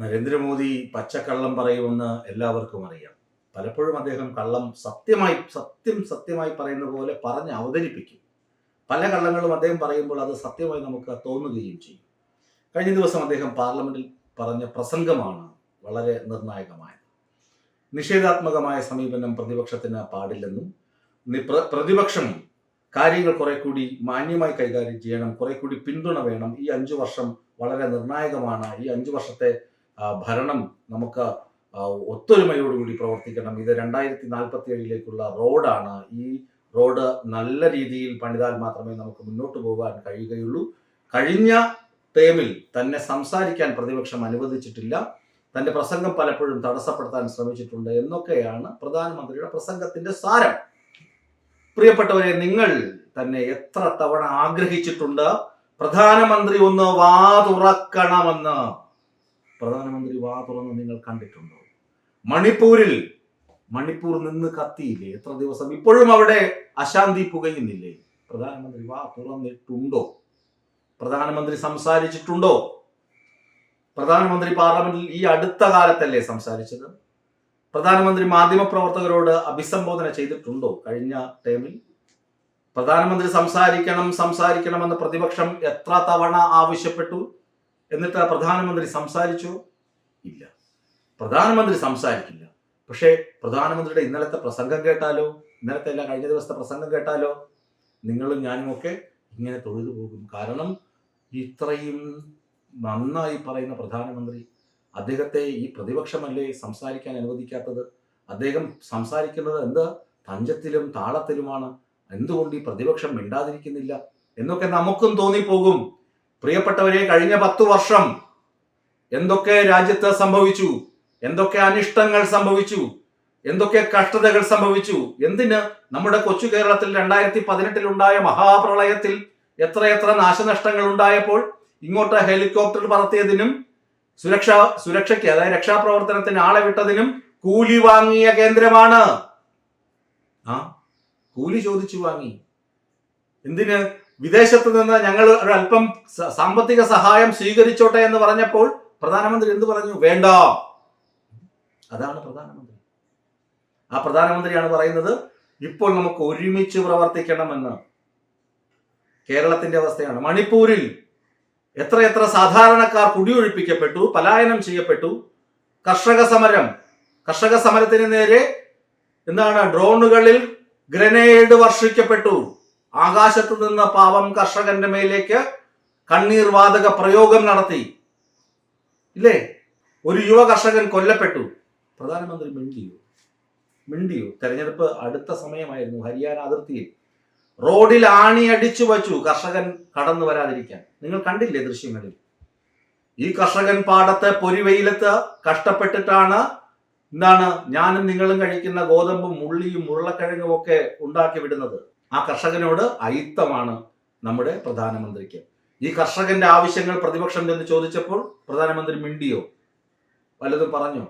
നരേന്ദ്രമോദി പച്ചക്കള്ളം പറയുമെന്ന് എല്ലാവർക്കും അറിയാം. പലപ്പോഴും അദ്ദേഹം കള്ളം സത്യമായി സത്യം സത്യമായി പറയുന്ന പോലെ പറഞ്ഞ് അവതരിപ്പിക്കും. പല കള്ളങ്ങളും അദ്ദേഹം പറയുമ്പോൾ അത് സത്യമായി നമുക്ക് തോന്നുകയും ചെയ്യും. കഴിഞ്ഞ ദിവസം അദ്ദേഹം പാർലമെന്റിൽ പറഞ്ഞ പ്രസംഗമാണ് വളരെ നിർണായകമായത്. നിഷേധാത്മകമായ സമീപനം പ്രതിപക്ഷത്തിന് പാടില്ലെന്നും പ്രതിപക്ഷം കാര്യങ്ങൾ കുറെ കൂടി മാന്യമായി കൈകാര്യം ചെയ്യണം കുറെ കൂടി പിന്തുണ വേണം. ഈ അഞ്ചു വർഷം വളരെ നിർണായകമാണ്. ഈ അഞ്ചു വർഷത്തെ ഭരണം നമുക്ക് ഒത്തൊരുമയോടുകൂടി പ്രവർത്തിക്കണം. ഇത് രണ്ടായിരത്തി നാൽപ്പത്തി ഏഴിലേക്കുള്ള റോഡാണ്. ഈ റോഡ് നല്ല രീതിയിൽ പണിതാൽ മാത്രമേ നമുക്ക് മുന്നോട്ട് പോകാൻ കഴിയുകയുള്ളൂ. കഴിഞ്ഞ ടേമിൽ തന്നെ സംസാരിക്കാൻ പ്രതിപക്ഷം അനുവദിച്ചിട്ടില്ല. തന്റെ പ്രസംഗം പലപ്പോഴും തടസ്സപ്പെടുത്താൻ ശ്രമിച്ചിട്ടുണ്ട് എന്നൊക്കെയാണ് പ്രധാനമന്ത്രിയുടെ പ്രസംഗത്തിന്റെ സാരം. പ്രിയപ്പെട്ടവരെ നിങ്ങൾ തന്നെ എത്ര തവണ ആഗ്രഹിച്ചിട്ടുണ്ട്? പ്രധാനമന്ത്രി ഒന്ന് വാ തുറക്കണമെന്ന് പ്രധാനമന്ത്രി വാ തുറന്ന് നിങ്ങൾ കണ്ടിട്ടുണ്ടോ? മണിപ്പൂരിൽ മണിപ്പൂർ നിന്ന് കത്തിയില്ലേ? എത്ര ദിവസം? ഇപ്പോഴും അവിടെ അശാന്തി പുകയുന്നില്ലേ? പ്രധാനമന്ത്രി വാ തുറന്നിട്ടുണ്ടോ? പ്രധാനമന്ത്രി സംസാരിച്ചിട്ടുണ്ടോ? പ്രധാനമന്ത്രി പാർലമെന്റിൽ ഈ അടുത്ത കാലത്തല്ലേ സംസാരിച്ചത്? പ്രധാനമന്ത്രി മാധ്യമപ്രവർത്തകരോട് അഭിസംബോധന ചെയ്തിട്ടുണ്ടോ കഴിഞ്ഞ ടൈമിൽ? പ്രധാനമന്ത്രി സംസാരിക്കണം സംസാരിക്കണമെന്ന് പ്രതിപക്ഷം എത്ര തവണ ആവശ്യപ്പെട്ടു? എന്നിട്ട് ആ പ്രധാനമന്ത്രി സംസാരിച്ചോ? ഇല്ല. പ്രധാനമന്ത്രി സംസാരിക്കില്ല. പക്ഷേ പ്രധാനമന്ത്രിയുടെ ഇന്നലത്തെ പ്രസംഗം കേട്ടാലോ? ഇന്നലത്തെ അല്ല കഴിഞ്ഞ ദിവസത്തെ പ്രസംഗം കേട്ടാലോ? നിങ്ങളും ഞാനും ഒക്കെ ഇങ്ങനെ തൊഴുതു പോകും. കാരണം ഇത്രയും നന്നായി പറയുന്ന പ്രധാനമന്ത്രി അദ്ദേഹത്തെ ഈ പ്രതിപക്ഷമല്ലേ സംസാരിക്കാൻ അനുവദിക്കാത്തത്? അദ്ദേഹം സംസാരിക്കുന്നത് എന്ത്? തഞ്ചത്തിലും താളത്തിലുമാണ്. എന്തുകൊണ്ട് ഈ പ്രതിപക്ഷം മിണ്ടാതിരിക്കുന്നില്ല? എന്നൊക്കെ നമുക്കും തോന്നിപ്പോകും. പ്രിയപ്പെട്ടവരെ കഴിഞ്ഞ പത്തു വർഷം എന്തൊക്കെ രാജ്യത്ത് സംഭവിച്ചു? എന്തൊക്കെ അനിഷ്ടങ്ങൾ സംഭവിച്ചു? എന്തൊക്കെ കഷ്ടതകൾ സംഭവിച്ചു? എന്തിന് നമ്മുടെ കൊച്ചു കേരളത്തിൽ രണ്ടായിരത്തി പതിനെട്ടിൽ ഉണ്ടായ മഹാപ്രളയത്തിൽ എത്രയെത്ര നാശനഷ്ടങ്ങൾ ഉണ്ടായപ്പോൾ ഇങ്ങോട്ട് ഹെലികോപ്റ്റർ പറത്തിയതിനും സുരക്ഷ സുരക്ഷയ്ക്ക് അതായത് രക്ഷാപ്രവർത്തനത്തിന് ആളെ വിട്ടതിനും കൂലി വാങ്ങിയ കേന്ദ്രമാണ്. ആ കൂലി ചോദിച്ചു വാങ്ങി. എന്തിന്? വിദേശത്ത് നിന്ന് ഞങ്ങൾ ഒരല്പം സാമ്പത്തിക സഹായം സ്വീകരിച്ചോട്ടെ എന്ന് പറഞ്ഞപ്പോൾ പ്രധാനമന്ത്രി എന്ത് പറഞ്ഞു? വേണ്ട. അതാണ് പ്രധാനമന്ത്രി. ആ പ്രധാനമന്ത്രിയാണ് പറയുന്നത് ഇപ്പോൾ നമുക്ക് ഒരുമിച്ച് പ്രവർത്തിക്കണമെന്ന്. കേരളത്തിന്റെ അവസ്ഥയാണ്. മണിപ്പൂരിൽ എത്രയെത്ര സാധാരണക്കാർ കുടിയൊഴിപ്പിക്കപ്പെട്ടു പലായനം ചെയ്യപ്പെട്ടു കർഷക സമരം കർഷക സമരത്തിന് നേരെ എന്താണ് ഡ്രോണുകളിൽ ഗ്രനേഡ് വർഷിക്കപ്പെട്ടു. ആകാശത്ത് നിന്ന് പാവം കർഷകന്റെ മേലേക്ക് കണ്ണീർ വാതക പ്രയോഗം നടത്തി. ഇല്ലേ? ഒരു യുവ കർഷകൻ കൊല്ലപ്പെട്ടു. പ്രധാനമന്ത്രി മിണ്ടിയോ? മിണ്ടിയോ? തെരഞ്ഞെടുപ്പ് അടുത്ത സമയമായിരുന്നു. ഹരിയാന അതിർത്തിയിൽ. റോഡിൽ ആണി അടിച്ചു വച്ചു കർഷകൻ കടന്നു വരാതിരിക്കാൻ. നിങ്ങൾ കണ്ടില്ലേ ദൃശ്യങ്ങളിൽ? ഈ കർഷകൻ പാടത്ത് പൊരിവെയിലത്ത് കഷ്ടപ്പെട്ടിട്ടാണ് എന്താണ് ഞാനും നിങ്ങളും കഴിക്കുന്ന ഗോതമ്പും ഉള്ളിയും ഉരുളക്കിഴങ്ങും ഒക്കെ ഉണ്ടാക്കി വിടുന്നത്. ആ കർഷകനോട് അയിത്തമാണ് നമ്മുടെ പ്രധാനമന്ത്രിക്ക്. ഈ കർഷകന്റെ ആവശ്യങ്ങൾ പ്രതിപക്ഷം എന്ന് ചോദിച്ചപ്പോൾ പ്രധാനമന്ത്രി മിണ്ടിയോ? വല്ലതും പറഞ്ഞോ?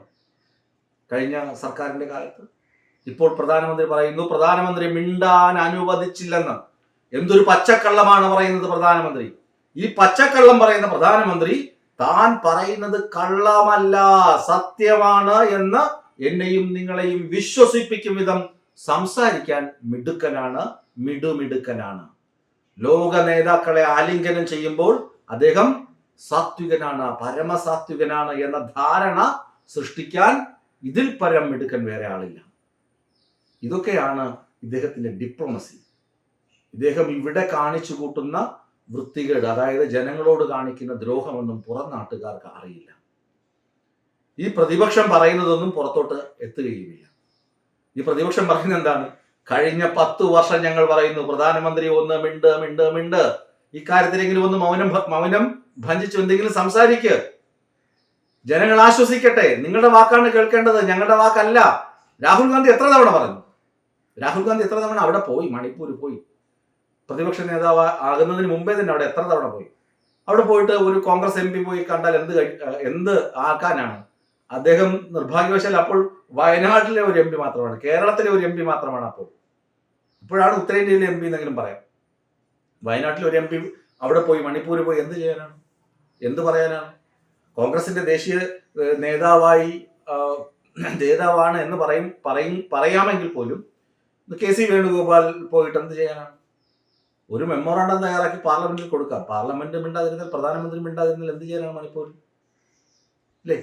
കഴിഞ്ഞ സർക്കാരിന്റെ കാലത്ത്? ഇപ്പോൾ പ്രധാനമന്ത്രി പറയുന്നു പ്രധാനമന്ത്രി മിണ്ടാൻ അനുവദിച്ചില്ലെന്ന്. എന്തൊരു പച്ചക്കള്ളമാണ് പറയുന്നത് പ്രധാനമന്ത്രി? ഈ പച്ചക്കള്ളം പറയുന്ന പ്രധാനമന്ത്രി താൻ പറയുന്നത് കള്ളമല്ല സത്യമാണ് എന്ന് എന്നെയും നിങ്ങളെയും വിശ്വസിപ്പിക്കും വിധം സംസാരിക്കാൻ മിടുക്കനാണ് മിടുമിടുക്കനാണ്. ലോക നേതാക്കളെ ആലിംഗനം ചെയ്യുമ്പോൾ അദ്ദേഹം സാത്വികനാണ് പരമസാത്വികനാണ് എന്ന ധാരണ സൃഷ്ടിക്കാൻ ഇതിൽ പരം മിടുക്കൻ വേറെ ആളില്ല. ഇതൊക്കെയാണ് ഇദ്ദേഹത്തിന്റെ ഡിപ്ലോമസി. ഇദ്ദേഹം ഇവിടെ കാണിച്ചു കൂട്ടുന്ന വൃത്തികേട് അതായത് ജനങ്ങളോട് കാണിക്കുന്ന ദ്രോഹമൊന്നും പുറം നാട്ടുകാർക്ക് അറിയില്ല. ഈ പ്രതിപക്ഷം പറയുന്നതൊന്നും പുറത്തോട്ട് എത്തുകയുമില്ല. ഈ പ്രതിപക്ഷം പറയുന്നത് എന്താണ്? കഴിഞ്ഞ പത്ത് വർഷം ഞങ്ങൾ പറയുന്നു പ്രധാനമന്ത്രി ഒന്ന് മിണ്ട് മിണ്ട് മിണ്ട്. ഇക്കാര്യത്തിലെങ്കിലും ഒന്ന് മൗനം മൗനം ഭഞ്ചിച്ചു എന്തെങ്കിലും സംസാരിക്ക്. ജനങ്ങൾ ആശ്വസിക്കട്ടെ. നിങ്ങളുടെ വാക്കാണ് കേൾക്കേണ്ടത്. ഞങ്ങളുടെ വാക്കല്ല. രാഹുൽ ഗാന്ധി എത്ര തവണ പറഞ്ഞു? രാഹുൽ ഗാന്ധി എത്ര തവണ അവിടെ പോയി? മണിപ്പൂർ പോയി. പ്രതിപക്ഷ നേതാവ് ആകുന്നതിന് മുമ്പേ തന്നെ അവിടെ എത്ര തവണ പോയി? അവിടെ പോയിട്ട് ഒരു കോൺഗ്രസ് എം പി പോയി കണ്ടാൽ എന്ത് എന്ത് ആക്കാനാണ് അദ്ദേഹം നിർഭാഗ്യവശാൽ അപ്പോൾ വയനാട്ടിലെ ഒരു എം പി മാത്രമാണ്. കേരളത്തിലെ ഒരു എം പി മാത്രമാണ് അപ്പോൾ. ഇപ്പോഴാണ് ഉത്തരേന്ത്യയിലെ എം പി എന്നെങ്കിലും പറയാം. വയനാട്ടിൽ ഒരു എം പി അവിടെ പോയി മണിപ്പൂരിൽ പോയി എന്ത് ചെയ്യാനാണ്? എന്ത് പറയാനാണ്? കോൺഗ്രസിന്റെ ദേശീയ നേതാവായി നേതാവാണ് എന്ന് പറയും പറയും പറയാമെങ്കിൽ പോലും കെ സി വേണുഗോപാൽ പോയിട്ട് എന്ത് ചെയ്യാനാണ്? ഒരു മെമ്മോറാണ്ടം തയ്യാറാക്കി പാർലമെന്റിൽ കൊടുക്കാം. പാർലമെന്റ് മിണ്ടാതിരുന്നാൽ പ്രധാനമന്ത്രി മിണ്ടാതിരുന്നാൽ എന്ത് ചെയ്യാനാണ് മണിപ്പൂരിൽ? അല്ലേ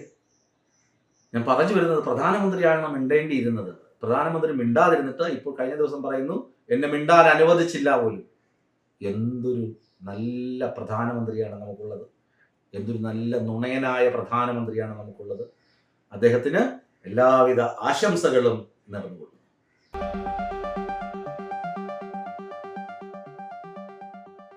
ഞാൻ പറഞ്ഞു വരുന്നത് പ്രധാനമന്ത്രിയാണ് മിണ്ടേണ്ടിയിരുന്നത്. പ്രധാനമന്ത്രി മിണ്ടാതിരുന്നിട്ട് ഇപ്പോൾ കഴിഞ്ഞ ദിവസം പറയുന്നു എന്നെ മിണ്ടാൻ അനുവദിച്ചില്ല പോലും. എന്തൊരു നല്ല പ്രധാനമന്ത്രിയാണ് നമുക്കുള്ളത്. എന്തൊരു നല്ല നുണയനായ പ്രധാനമന്ത്രിയാണ് നമുക്കുള്ളത്. അദ്ദേഹത്തിന് എല്ലാവിധ ആശംസകളും നേർന്നുകൊള്ളുന്നു.